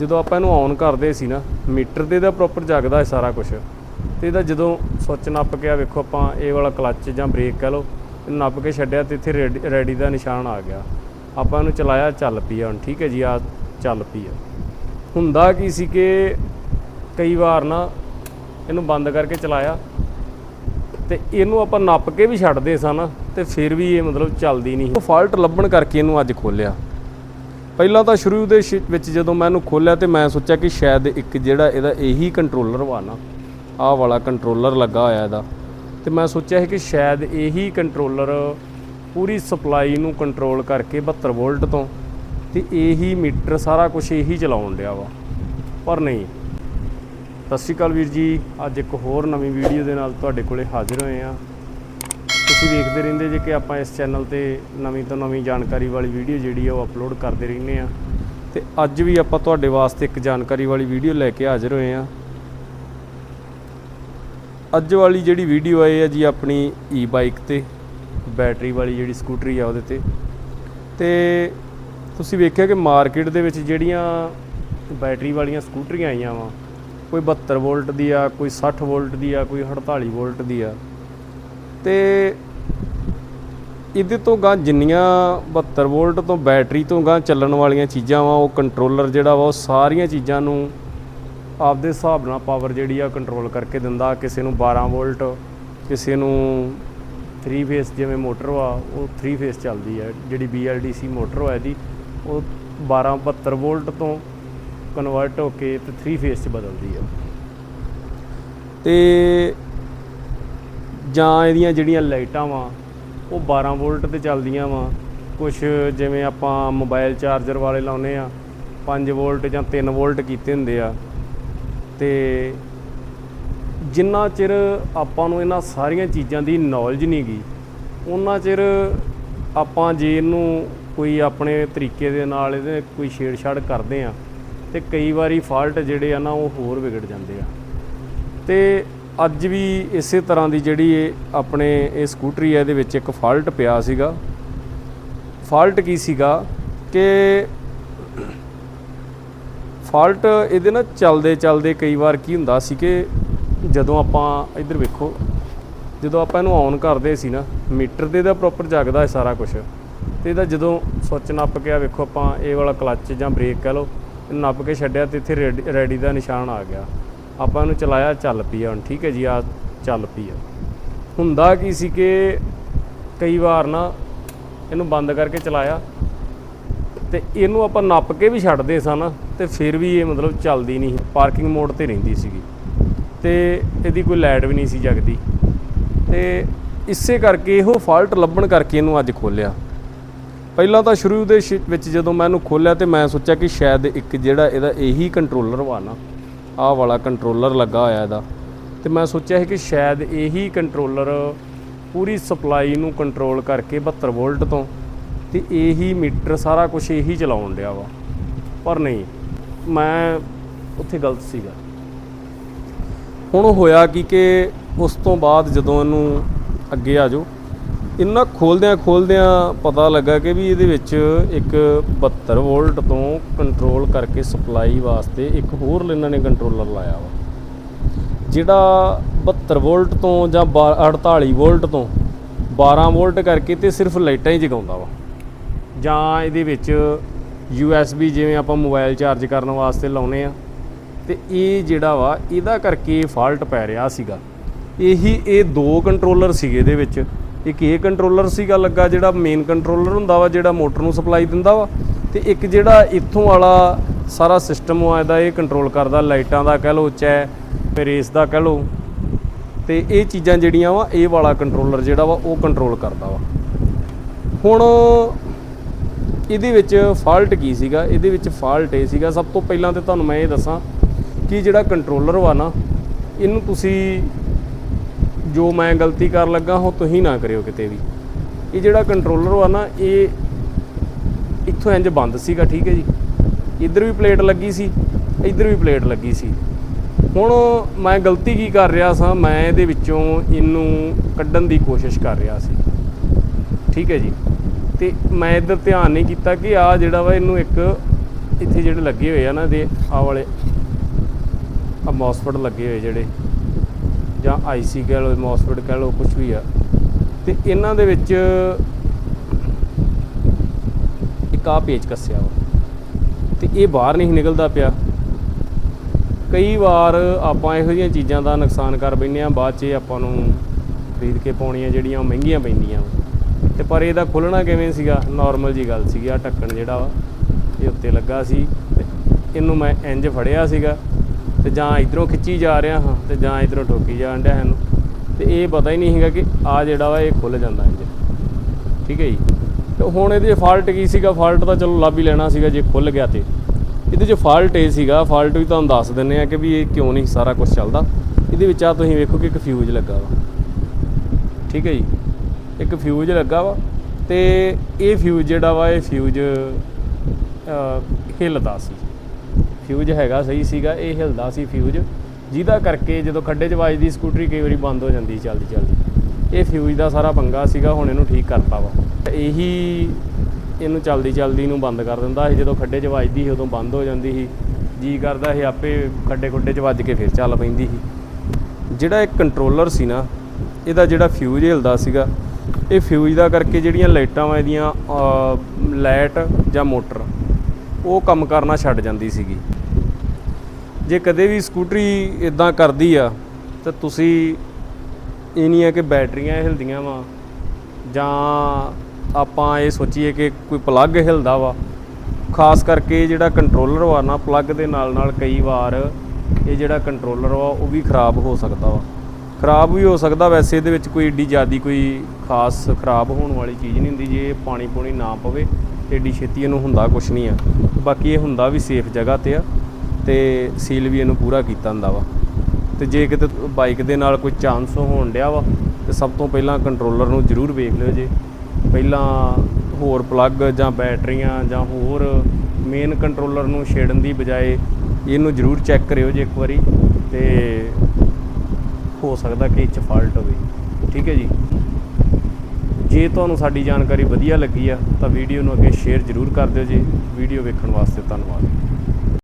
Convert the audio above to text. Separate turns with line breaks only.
ਜਦੋਂ ਆਪਾਂ ਇਹਨੂੰ ਔਨ ਕਰਦੇ ਸੀ ਨਾ, ਮੀਟਰ ਤੇ ਦਾ ਪ੍ਰੋਪਰ ਜਗਦਾ ਹੈ ਸਾਰਾ ਕੁਝ ਤੇ ਇਹਦਾ ਜਦੋਂ ਸੁੱਚ ਨੱਪ ਕੇ ਆ, ਵੇਖੋ ਆਪਾਂ ਇਹ ਵਾਲਾ ਕਲੱਚ ਜਾਂ ਬ੍ਰੇਕ ਕਹ ਲਓ, ਇਹਨੂੰ ਨੱਪ ਕੇ ਛੱਡਿਆ ਤੇ ਇੱਥੇ ਰੈਡੀ ਰੈਡੀ ਦਾ ਨਿਸ਼ਾਨ ਆ ਗਿਆ। ਆਪਾਂ ਇਹਨੂੰ ਚਲਾਇਆ, ਚੱਲ ਪਈ ਆ ਹੁਣ, ਠੀਕ ਹੈ ਜੀ, ਆ ਚੱਲ ਪਈ ਆ। ਹੁੰਦਾ ਕੀ ਸੀ ਕਿ ਕਈ ਵਾਰ ਨਾ ਇਹਨੂੰ ਬੰਦ ਕਰਕੇ ਚਲਾਇਆ ਤੇ ਇਹਨੂੰ ਆਪਾਂ ਨੱਪ ਕੇ ਵੀ ਛੱਡਦੇ ਸਨ ਤੇ ਫਿਰ ਵੀ ਇਹ ਮਤਲਬ ਚੱਲਦੀ ਨਹੀਂ। ਫਾਲਟ ਲੱਭਣ ਕਰਕੇ ਇਹਨੂੰ ਅੱਜ ਖੋਲਿਆ। ਪਹਿਲਾਂ ਤਾਂ ਸ਼ੁਰੂ ਦੇ ਸ਼ਿ- ਵਿੱਚ ਜਦੋਂ ਮੈਂ ਇਹਨੂੰ ਖੋਲਿਆ ਤੇ ਮੈਂ ਸੋਚਿਆ ਕਿ ਸ਼ਾਇਦ ਇੱਕ ਜਿਹੜਾ ਇਹਦਾ ਇਹੀ ਕੰਟਰੋਲਰ ਵਾ ਨਾ, ਆਹ ਵਾਲਾ ਕੰਟਰੋਲਰ ਲੱਗਾ ਹੋਇਆ ਇਹਦਾ। ਤੇ ਮੈਂ ਸੋਚਿਆ ਸੀ ਕਿ ਸ਼ਾਇਦ ਇਹੀ ਕੰਟਰੋਲਰ ਪੂਰੀ ਸਪਲਾਈ ਨੂੰ ਕੰਟਰੋਲ ਕਰਕੇ 72 ਵੋਲਟ ਤੋਂ ਤੇ ਇਹੀ ਮੀਟਰ ਸਾਰਾ ਕੁਝ ਇਹੀ ਚਲਾਉਣ ਡਿਆ ਵਾ। ਪਰ ਨਹੀਂ। ਸਤਿ ਸ਼੍ਰੀ ਅਕਾਲ ਵੀਰ ਜੀ, ਅੱਜ ਇੱਕ ਹੋਰ ਨਵੀਂ ਵੀਡੀਓ ਦੇ ਨਾਲ ਤੁਹਾਡੇ ਕੋਲੇ ਹਾਜ਼ਰ ਹੋਏ ਆ ਤੁਸੀਂ ਵੇਖਦੇ ਰਹਿੰਦੇ ਜੇ ਕਿ ਆਪਾਂ ਇਸ ਚੈਨਲ ਤੇ ਨਵੀਂ ਤੋਂ ਨਵੀਂ ਜਾਣਕਾਰੀ ਵਾਲੀ ਵੀਡੀਓ ਜਿਹੜੀ ਆ ਉਹ ਅਪਲੋਡ ਕਰਦੇ ਰਹਿੰਦੇ ਆ। ਤੇ ਅੱਜ ਵੀ ਆਪਾਂ ਤੁਹਾਡੇ ਵਾਸਤੇ ਇੱਕ ਜਾਣਕਾਰੀ ਵਾਲੀ ਵੀਡੀਓ ਲੈ ਕੇ ਹਾਜ਼ਰ ਹੋਏ ਆ। ਅੱਜ ਵਾਲੀ ਜਿਹੜੀ ਵੀਡੀਓ ਆਈ ਹੈ ਜੀ ਆਪਣੀ ਈ ਬਾਈਕ ਤੇ ਬੈਟਰੀ ਵਾਲੀ ਜਿਹੜੀ ਸਕੂਟਰੀ ਆ ਉਹਦੇ ਤੇ। ਤੇ ਤੁਸੀਂ ਵੇਖਿਆ ਕਿ ਮਾਰਕੀਟ ਦੇ ਵਿੱਚ ਜਿਹੜੀਆਂ ਬੈਟਰੀ ਵਾਲੀਆਂ ਸਕੂਟਰੀਆਂ ਆਈਆਂ ਵਾ, ਕੋਈ 72 ਵੋਲਟ ਦੀ ਆ, ਕੋਈ 60 ਵੋਲਟ ਦੀ ਆ, ਕੋਈ 48 ਵੋਲਟ ਦੀ ਆ ਤੇ ਇਹਦੇ ਤੋਂ ਗਾਂ ਜਿੰਨੀਆਂ 72 ਵੋਲਟ ਤੋਂ ਬੈਟਰੀ ਤੋਂ ਗਾਂ ਚੱਲਣ ਵਾਲੀਆਂ ਚੀਜ਼ਾਂ ਵਾ, ਉਹ ਕੰਟਰੋਲਰ ਜਿਹੜਾ ਵਾ, ਉਹ ਸਾਰੀਆਂ ਚੀਜ਼ਾਂ ਨੂੰ ਆਪਦੇ ਹਿਸਾਬ ਨਾਲ ਪਾਵਰ ਜਿਹੜੀ ਆ ਕੰਟਰੋਲ ਕਰਕੇ ਦਿੰਦਾ। ਕਿਸੇ ਨੂੰ 12 ਵੋਲਟ, ਕਿਸੇ ਨੂੰ 3 ਫੇਸ ਜਿਵੇਂ ਮੋਟਰ ਵਾ, ਉਹ 3 ਫੇਸ ਚੱਲਦੀ ਹੈ ਜਿਹੜੀ BLDC ਮੋਟਰ ਵਾ ਇਹਦੀ, ਉਹ 12 72 ਵੋਲਟ ਤੋਂ ਕਨਵਰਟ ਹੋ ਕੇ ਤੇ 3 ਫੇਸ ਚ ਬਦਲਦੀ ਆ। ਤੇ ਜਾਂ ਇਹਦੀਆਂ ਜਿਹੜੀਆਂ ਲਾਈਟਾਂ ਵਾ, ਉਹ 12 ਵੋਲਟ ਤੇ ਚੱਲਦੀਆਂ ਵਾ। ਕੁਝ ਜਿਵੇਂ ਆਪਾਂ ਮੋਬਾਈਲ ਚਾਰਜਰ ਵਾਲੇ ਲਾਉਨੇ ਆ 5 ਵੋਲਟ ਜਾਂ 3 ਵੋਲਟ ਕੀਤੇ ਹੁੰਦੇ ਆ। ਤੇ ਜਿੰਨਾ ਚਿਰ ਆਪਾਂ ਨੂੰ ਇਹਨਾਂ ਸਾਰੀਆਂ ਚੀਜ਼ਾਂ ਦੀ ਨੌਲੇਜ ਨਹੀਂ ਗਈ ਉਹਨਾਂ ਚਿਰ ਆਪਾਂ ਜੇ ਇਹਨੂੰ ਕੋਈ ਆਪਣੇ ਤਰੀਕੇ ਦੇ ਨਾਲ ਇਹਦੇ ਕੋਈ ਛੇੜਛਾੜ ਕਰਦੇ ਆ ਤੇ ਕਈ ਵਾਰੀ ਫਾਲਟ ਜਿਹੜੇ ਆ ਨਾ, ਉਹ ਹੋਰ ਵਿਗੜ ਜਾਂਦੇ ਆ। ਤੇ ਅੱਜ ਵੀ ਇਸੇ ਤਰ੍ਹਾਂ ਦੀ ਜਿਹੜੀ ਇਹ ਆਪਣੇ ਇਹ ਸਕੂਟਰੀ ਹੈ, ਇਹਦੇ ਵਿੱਚ ਇੱਕ ਫਾਲਟ ਪਿਆ ਸੀਗਾ। ਫਾਲਟ ਕੀ ਸੀਗਾ ਕਿ ਫਾਲਟ ਇਹਦੇ ਨਾਲ ਚੱਲਦੇ ਚੱਲਦੇ ਕਈ ਵਾਰ ਕੀ ਹੁੰਦਾ ਸੀ ਕਿ ਜਦੋਂ ਆਪਾਂ ਇੱਧਰ ਵੇਖੋ, ਜਦੋਂ ਆਪਾਂ ਇਹਨੂੰ ਔਨ ਕਰਦੇ ਸੀ ਨਾ, ਮੀਟਰ ਤੇ ਦਾ ਪ੍ਰੋਪਰ ਜਗਦਾ ਹੈ ਸਾਰਾ ਕੁਝ ਤੇ ਇਹਦਾ ਜਦੋਂ ਸੁੱਚ ਨੱਪ ਕੇ ਆ ਵੇਖੋ ਆਪਾਂ, ਇਹ ਵਾਲਾ ਕਲੱਚ ਜਾਂ ਬ੍ਰੇਕ ਕਹ ਲਓ ਇਹਨੂੰ ਨੱਪ ਕੇ ਛੱਡਿਆ ਤੇ ਇੱਥੇ ਰੈਡੀ ਰੈਡੀ ਦਾ ਨਿਸ਼ਾਨ ਆ ਗਿਆ। ਆਪਾਂ ਇਹਨੂੰ ਚਲਾਇਆ ਚੱਲ ਪਈ ਆ ਹੁਣ ਠੀਕ ਹੈ ਜੀ ਆ ਚੱਲ ਪਈ ਆ ਹੁੰਦਾ ਕੀ ਸੀ ਕਿ ਕਈ ਵਾਰ ਨਾ ਇਹਨੂੰ ਬੰਦ ਕਰਕੇ ਚਲਾਇਆ ਤੇ ਇਹਨੂੰ ਆਪਾਂ ਨੱਪ ਕੇ ਵੀ ਛੱਡਦੇ ਸਨ ਤੇ ਫਿਰ ਵੀ ਇਹ ਮਤਲਬ ਚੱਲਦੀ ਨਹੀਂ, ਪਾਰਕਿੰਗ ਮੋਡ ਤੇ ਰਹਿੰਦੀ ਸੀਗੀ। ਤੇ ਇਹਦੀ ਕੋਈ ਲਾਈਟ ਵੀ ਨਹੀਂ ਸੀ ਜਗਦੀ। ਤੇ ਇਸੇ ਕਰਕੇ ਇਹੋ ਫਾਲਟ ਲੱਭਣ ਕਰਕੇ ਇਹਨੂੰ ਅੱਜ ਖੋਲਿਆ। ਪਹਿਲਾਂ ਤਾਂ ਸ਼ੁਰੂ ਦੇ ਸ਼ਿ- ਵਿੱਚ ਜਦੋਂ ਮੈਂ ਇਹਨੂੰ ਖੋਲਿਆ ਤੇ ਮੈਂ ਸੋਚਿਆ ਕਿ ਸ਼ਾਇਦ ਇੱਕ ਜਿਹੜਾ ਇਹਦਾ ਇਹੀ ਕੰਟਰੋਲਰ ਵਾ ਨਾ ਆਹ ਵਾਲਾ ਕੰਟਰੋਲਰ ਲੱਗਾ ਹੋਇਆ ਇਹਦਾ। ਤੇ ਮੈਂ ਸੋਚਿਆ ਸੀ ਕਿ ਸ਼ਾਇਦ ਇਹੀ ਕੰਟਰੋਲਰ ਪੂਰੀ ਸਪਲਾਈ ਨੂੰ ਕੰਟਰੋਲ ਕਰਕੇ 72 ਵੋਲਟ ਤੋਂ ਤੇ ਇਹੀ ਮੀਟਰ ਸਾਰਾ ਕੁਝ ਇਹੀ ਚਲਾਉਣ ਡਿਆ ਵਾ। ਪਰ ਨਹੀਂ, ਮੈਂ ਉੱਥੇ ਗਲਤ ਸੀਗਾ। ਹੁਣ ਹੋਇਆ ਕੀ ਕਿ ਉਸ ਤੋਂ ਬਾਅਦ ਜਦੋਂ ਇਹਨੂੰ ਅੱਗੇ ਆ ਜਾਓ ਇੰਨਾ ਖੋਲਦਿਆਂ ਖੋਲਦਿਆਂ ਪਤਾ ਲੱਗਾ ਕਿ ਵੀ ਇਹਦੇ ਵਿੱਚ ਇੱਕ 72 ਵੋਲਟ ਤੋਂ ਕੰਟਰੋਲ ਕਰਕੇ ਸਪਲਾਈ ਵਾਸਤੇ ਇੱਕ ਹੋਰ ਇਹਨਾਂ ਨੇ ਕੰਟਰੋਲਰ ਲਾਇਆ ਵਾ। ਜਿਹੜਾ 72 ਵੋਲਟ ਤੋਂ ਜਾਂ ਬਾ- 48 ਵੋਲਟ ਤੋਂ 12 ਵੋਲਟ ਕਰਕੇ ਤੇ ਸਿਰਫ ਲਾਈਟਾਂ ਹੀ ਜਗਾਉਂਦਾ ਵਾ। ਜਾਂ ਇਹਦੇ ਵਿੱਚ USB ਜਿਵੇਂ ਆਪਾਂ ਮੋਬਾਈਲ ਚਾਰਜ ਕਰਨ ਵਾਸਤੇ ਲਾਉਨੇ ਆ, ਤੇ ਇਹ ਜਿਹੜਾ ਵਾ, ਇਹਦਾ ਕਰਕੇ ਫਾਲਟ ਪੈ ਰਿਹਾ ਸੀਗਾ। ਇਹੀ, ਇਹ ਦੋ ਕੰਟਰੋਲਰ ਸੀਗੇ ਇਹਦੇ ਵਿੱਚ। ਇੱਕ ਇਹ ਕੰਟਰੋਲਰ ਸੀਗਾ ਲੱਗਾ ਜਿਹੜਾ ਮੇਨ ਕੰਟਰੋਲਰ ਹੁੰਦਾ ਵਾ, ਜਿਹੜਾ ਮੋਟਰ ਨੂੰ ਸਪਲਾਈ ਦਿੰਦਾ ਵਾ। ਤੇ ਇੱਕ ਜਿਹੜਾ ਇੱਥੋਂ ਵਾਲਾ ਸਾਰਾ ਸਿਸਟਮ ਆ ਇਹਦਾ ਇਹ ਕੰਟਰੋਲ ਕਰਦਾ, ਲਾਈਟਾਂ ਦਾ ਕਹਿ ਲਓ, ਚਾਹੇ ਰੇਸ ਦਾ ਕਹਿ ਲਓ। ਤੇ ਇਹ ਚੀਜ਼ਾਂ ਜਿਹੜੀਆਂ ਵਾ, ਇਹ ਵਾਲਾ ਕੰਟਰੋਲਰ ਜਿਹੜਾ ਵਾ, ਉਹ ਕੰਟਰੋਲ ਕਰਦਾ ਵਾ। ਹੁਣ ਇਹਦੇ ਵਿੱਚ ਫਾਲਟ ਕੀ ਸੀਗਾ? ਇਹਦੇ ਵਿੱਚ ਫਾਲਟ ਇਹ ਸੀਗਾ, ਸਭ ਤੋਂ ਪਹਿਲਾਂ ਤੇ ਤੁਹਾਨੂੰ ਮੈਂ ਇਹ ਦੱਸਾਂ ਕਿ ਜਿਹੜਾ ਕੰਟਰੋਲਰ ਵਾ ਨਾ, ਇਹਨੂੰ ਤੁਸੀਂ ਜੋ ਮੈਂ ਗਲਤੀ ਕਰਨ ਲੱਗਾ ਉਹ ਤੁਸੀਂ ਨਾ ਕਰਿਓ ਕਿਤੇ ਵੀ। ਇਹ ਜਿਹੜਾ ਕੰਟਰੋਲਰ ਵਾ ਨਾ, ਇਹ ਇੱਥੋਂ ਇੰਜ ਬੰਦ ਸੀਗਾ, ਠੀਕ ਹੈ ਜੀ। ਇੱਧਰ ਵੀ ਪਲੇਟ ਲੱਗੀ ਸੀ, ਇੱਧਰ ਵੀ ਪਲੇਟ ਲੱਗੀ ਸੀ। ਹੁਣ ਮੈਂ ਗਲਤੀ ਕੀ ਕਰ ਰਿਹਾ ਸਾਂ? ਮੈਂ ਇਹਦੇ ਵਿੱਚੋਂ ਇਹਨੂੰ ਕੱਢਣ ਦੀ ਕੋਸ਼ਿਸ਼ ਕਰ ਰਿਹਾ ਸੀ। ਠੀਕ ਹੈ ਜੀ। ਤੇ ਮੈਂ ਇੱਧਰ ਧਿਆਨ ਨਹੀਂ ਕੀਤਾ ਕਿ ਆ ਜਿਹੜਾ ਵਾ, ਇਹਨੂੰ ਇੱਕ ਇੱਥੇ ਜਿਹੜੇ ਲੱਗੇ ਹੋਏ ਆ ਨਾ ਦੇ ਆ ਵਾਲੇ ਆ ਮੌਸਫਟ ਲੱਗੇ ਹੋਏ ਜਿਹੜੇ। ਜਾਂ ਆਈਸੀ ਕਹਿ ਲਓ ਮੌਸਫਟ ਕਹਿ ਲਓ ਕੁਝ ਵੀ ਆ। ਤੇ ਇਹਨਾਂ ਦੇ ਵਿੱਚ ਇੱਕ ਆ ਪੇਚ ਕੱਸਿਆ ਵਾ। ਤੇ ਇਹ ਬਾਹਰ ਨਹੀਂ ਨਿਕਲਦਾ ਪਿਆ। ਕਈ ਵਾਰ ਆਪਾਂ ਇਹੋ ਜਿਹੀਆਂ ਚੀਜ਼ਾਂ ਦਾ ਨੁਕਸਾਨ ਕਰ ਬੈਂਦੇ ਆ ਬਾਅਦ 'ਚ ਆਪਾਂ ਨੂੰ ਖਰੀਦ ਕੇ ਪਾਉਣੀਆਂ ਜਿਹੜੀਆਂ ਉਹ ਮਹਿੰਗੀਆਂ ਪੈਂਦੀਆਂ ਵਾ। ਤੇ ਪਰ ਇਹਦਾ ਖੁੱਲਣਾ ਕਿਵੇਂ ਸੀਗਾ? ਨਾਰਮਲ ਜੀ ਗੱਲ ਸੀਗੀ ਆ ਢੱਕਣ ਜਿਹੜਾ ਵਾ, ਇਹ ਉੱਤੇ ਲੱਗਾ ਸੀ। ਤੇ ਇਹਨੂੰ ਮੈਂ ਇੰਜ ਫੜਿਆ ਸੀਗਾ। ਤੇ ਜਾਂ ਇਧਰੋਂ ਖਿੱਚੀ ਜਾ ਰਿਹਾ ਹਾਂ ਤੇ ਜਾਂ ਇਧਰੋਂ ਠੋਕੀ ਜਾਣ ਡਿਆ ਇਹਨੂੰ। ਤੇ ਇਹ ਪਤਾ ਹੀ ਨਹੀਂ ਹੈਗਾ ਕਿ ਆ ਜਿਹੜਾ ਵਾ ਇਹ ਖੁੱਲ ਜਾਂਦਾ ਇੰਜ ਠੀਕ ਹੈ ਜੀ? ਤੇ ਹੁਣ ਇਹਦੇ ਫਾਲਟ ਕੀ ਸੀਗਾ? ਫਾਲਟ ਤਾਂ ਚਲੋ ਲੱਭ ਹੀ ਲੈਣਾ ਸੀਗਾ ਜੇ ਖੁੱਲ ਗਿਆ ਤੇ। ਇਹਦੇ 'ਚ ਫਾਲਟ ਇਹ ਸੀਗਾ ਫਾਲਟ ਵੀ ਤੁਹਾਨੂੰ ਦੱਸ ਦਿੰਨੇ ਆ ਕਿ ਵੀ ਇਹ ਕਿਉਂ ਨਹੀਂ ਸਾਰਾ ਕੁਝ ਚੱਲਦਾ। ਇਹਦੇ ਵਿੱਚ ਆ ਤੁਸੀਂ ਵੇਖੋ ਕਿ ਇੱਕ ਫਿਊਜ਼ ਲੱਗਾ ਵਾ। ਠੀਕ ਹੈ ਜੀ? ਇੱਕ ਫਿਊਜ਼ ਲੱਗਾ ਵਾ ਤੇ ਇਹ ਫਿਊਜ਼ ਜਿਹੜਾ ਵਾ, ਇਹ ਫਿਊਜ਼ ਹਿੱਲਦਾ ਸੀ। ਫਿਊਜ਼ ਹੈਗਾ ਸਹੀ ਸੀਗਾ ਇਹ ਹਿੱਲਦਾ ਸੀ ਫਿਊਜ਼। ਜਿਹਦਾ ਕਰਕੇ ਜਦੋਂ ਖੱਡੇ 'ਚ ਵੱਜਦੀ ਸਕੂਟਰੀ ਕਈ ਵਾਰੀ ਬੰਦ ਹੋ ਜਾਂਦੀ ਚੱਲਦੀ ਚੱਲਦੀ। ਇਹ ਫਿਊਜ਼ ਦਾ ਸਾਰਾ ਪੰਗਾ ਸੀਗਾ ਹੁਣ ਇਹਨੂੰ ਠੀਕ ਕਰਤਾ ਵਾ। ਇਹੀ ਇਹਨੂੰ ਚੱਲਦੀ ਚੱਲਦੀ ਨੂੰ ਬੰਦ ਕਰ ਦਿੰਦਾ ਸੀ। ਜਦੋਂ ਖੱਡੇ 'ਚ ਵੱਜਦੀ ਸੀ ਉਦੋਂ ਬੰਦ ਹੋ ਜਾਂਦੀ ਸੀ। ਜੀ ਕਰਦਾ ਸੀ ਆਪੇ ਖੱਡੇ ਖੁੱਡੇ 'ਚ ਵੱਜ ਕੇ ਫਿਰ ਚੱਲ ਪੈਂਦੀ ਸੀ। ਜਿਹੜਾ ਇਹ ਕੰਟਰੋਲਰ ਸੀ ਨਾ ਇਹਦਾ ਜਿਹੜਾ ਫਿਊਜ਼ ਹਿਲਦਾ ਸੀਗਾ ਇਹ ਫਿਊਜ਼ ਦਾ ਕਰਕੇ ਜਿਹੜੀਆਂ ਲਾਈਟਾਂ ਵਾ ਇਹਦੀਆਂ ਅ, ਲਾਈਟ ਜਾਂ ਮੋਟਰ ਉਹ ਕੰਮ ਕਰਨਾ ਛੱਡ ਜਾਂਦੀ ਸੀਗੀ। ਜੇ ਕਦੇ ਵੀ ਸਕੂਟਰੀ ਇਦਾਂ ਕਰਦੀ ਆ, ਤਾਂ ਤੁਸੀਂ ਇਹ ਨਹੀਂ ਆ ਕਿ ਬੈਟਰੀਆਂ ਹਿਲਦੀਆਂ ਵਾ, ਜਾਂ ਆਪਾਂ ਇਹ ਸੋਚੀਏ ਕਿ ਕੋਈ ਪਲੱਗ ਹਿਲਦਾ ਵਾ। ਖਾਸ ਕਰਕੇ ਜਿਹੜਾ ਕੰਟਰੋਲਰ ਵਾ ਨਾ ਪਲੱਗ ਦੇ ਨਾਲ ਨਾਲ ਕਈ ਵਾਰ ਇਹ ਜਿਹੜਾ ਕੰਟਰੋਲਰ ਵਾ, ਉਹ ਵੀ ਖਰਾਬ ਹੋ ਸਕਦਾ ਵਾ। ਖਰਾਬ ਵੀ ਹੋ ਸਕਦਾ, ਵੈਸੇ ਇਹਦੇ ਵਿੱਚ ਕੋਈ ਏਡੀ ਜ਼ਿਆਦੀ ਕੋਈ ਖਾਸ ਖਰਾਬ ਹੋਣ ਵਾਲੀ ਚੀਜ਼ ਨਹੀਂ ਹੁੰਦੀ, ਜੇ ਪਾਣੀ ਪੂਣੀ ਨਾ ਪਵੇ ਤੇ ਏਡੀ ਛੇਤੀ ਇਹਨੂੰ ਹੁੰਦਾ ਕੁਛ ਨਹੀਂ ਆ। ਬਾਕੀ ਇਹ ਹੁੰਦਾ ਵੀ ਸੇਫ ਜਗ੍ਹਾ ਤੇ ਆ। ਤੇ ਸੀਲ ਵੀ ਇਹਨੂੰ ਪੂਰਾ ਕੀਤਾ ਹੁੰਦਾ ਵਾ। ਤੇ ਜੇ ਕਿਤੇ ਬਾਈਕ ਦੇ ਨਾਲ ਕੋਈ ਚਾਂਸ ਹੋਣ ਡਿਆ ਵਾ, ਤੇ ਸਭ ਤੋਂ ਪਹਿਲਾਂ ਕੰਟਰੋਲਰ ਨੂੰ ਜ਼ਰੂਰ ਵੇਖ ਲਿਓ ਜੇ। ਪਹਿਲਾਂ ਹੋਰ ਪਲੱਗ ਜਾਂ ਬੈਟਰੀਆਂ ਜਾਂ ਹੋਰ ਮੇਨ ਕੰਟਰੋਲਰ ਨੂੰ ਛੇੜਨ ਦੀ ਬਜਾਏ ਇਹਨੂੰ ਜ਼ਰੂਰ ਚੈੱਕ ਕਰਿਓ ਜੇ ਇੱਕ ਵਾਰੀ ਤੇ ਹੋ ਸਕਦਾ ਕਿ ਇਹ 'ਚ ਫਾਲਟ ਹੋਵੇ। ਠੀਕ ਹੈ ਜੀ? ਜੇ ਤੁਹਾਨੂੰ ਸਾਡੀ ਜਾਣਕਾਰੀ ਵਧੀਆ ਲੱਗੀ ਆ, ਤਾਂ ਵੀਡੀਓ ਨੂੰ ਅੱਗੇ ਸ਼ੇਅਰ ਜ਼ਰੂਰ ਕਰ ਦਿਓ ਜੀ। ਵੀਡੀਓ ਵੇਖਣ ਵਾਸਤੇ ਧੰਨਵਾਦ।